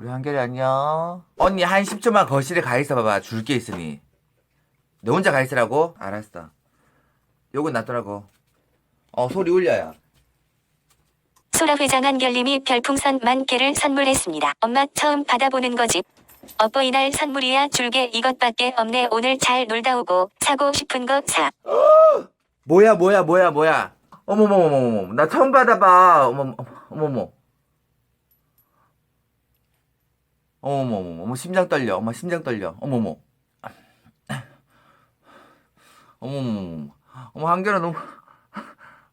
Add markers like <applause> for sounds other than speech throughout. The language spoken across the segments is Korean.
우리 한결이 안녕. 언니 한 10초만 거실에 가 있어 봐봐. 줄 게 있으니. 너 혼자 가 있으라고? 알았어. 요건 낫더라고. 어 소리 울려요. 소라 회장 한결님이 별풍선 만 개를 선물했습니다. 엄마 처음 받아보는 거지. 어버 이날 선물이야 줄게 이것밖에 없네 오늘 잘 놀다 오고 사고 싶은 거 사. <gasps> 뭐야 뭐야 뭐야 뭐야. 어머머머머머. 나 처음 받아봐. 어머 어머머. 어머머머. 어머 심장 떨려. 어머 심장 떨려. 어머머. 어머머머. 어머 한결아 너무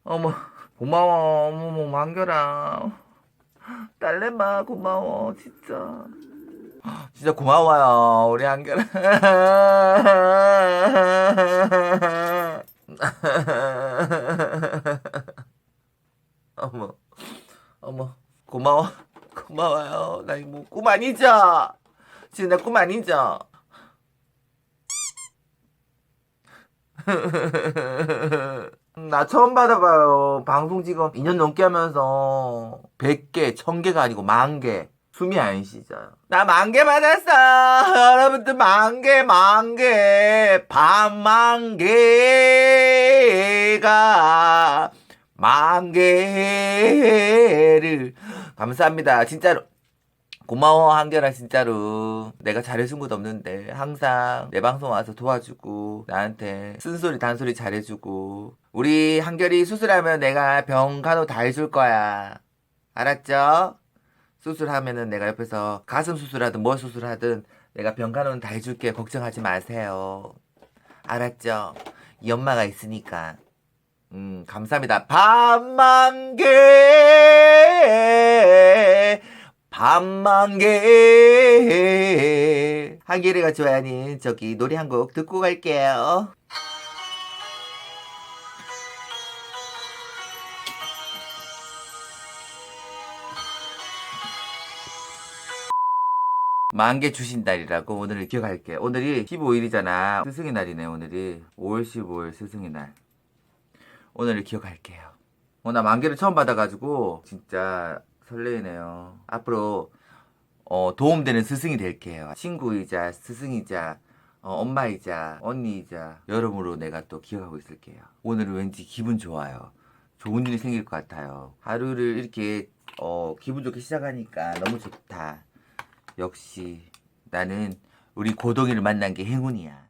어머 고마워. 어머머 한결아. 딸내마 고마워 진짜. 진짜 고마워요 우리 한결아. 어머, 어머, 고마워, 고마워요. 나 이거 뭐꿈 아니죠? 진짜 꿈 아니죠? <laughs> 나 처음 받아봐요. 방송 지금 2년 넘게 하면서 100개, 1000개가 아니고 만 개. 숨이 안 쉬져요. 나만개 받았어. 여러분들 만 개, 만 개, 반만 개가 만 개를 감사합니다. 진짜로. 고마워 한결아 진짜로 내가 잘해준 것도 없는데 항상 내 방송 와서 도와주고 나한테 쓴소리 단소리 잘해주고 우리 한결이 수술하면 내가 병 간호 다 해줄 거야 알았죠? 수술하면은 내가 옆에서 가슴 수술하든 뭐 수술하든 내가 병 간호는 다 해줄게 걱정하지 마세요 알았죠? 이 엄마가 있으니까 음 감사합니다 반만 개 반만 개 한결이가 좋아하는 저기 노래 한 곡 듣고 갈게요 만개 주신 날이라고 오늘을 기억할게. 오늘이 15일이잖아. 스승의 날이네, 오늘이. 5월 15일 스승의 날. 오늘을 기억할게요. 어, 나 만개를 처음 받아가지고, 진짜 설레이네요. 앞으로, 어, 도움되는 스승이 될게요. 친구이자, 스승이자, 어, 엄마이자, 언니이자, 여러모로 내가 또 기억하고 있을게요. 오늘은 왠지 기분 좋아요. 좋은 일이 생길 것 같아요. 하루를 이렇게, 어, 기분 좋게 시작하니까 너무 좋다. 역시 나는 우리 고동이를 만난 게 행운이야.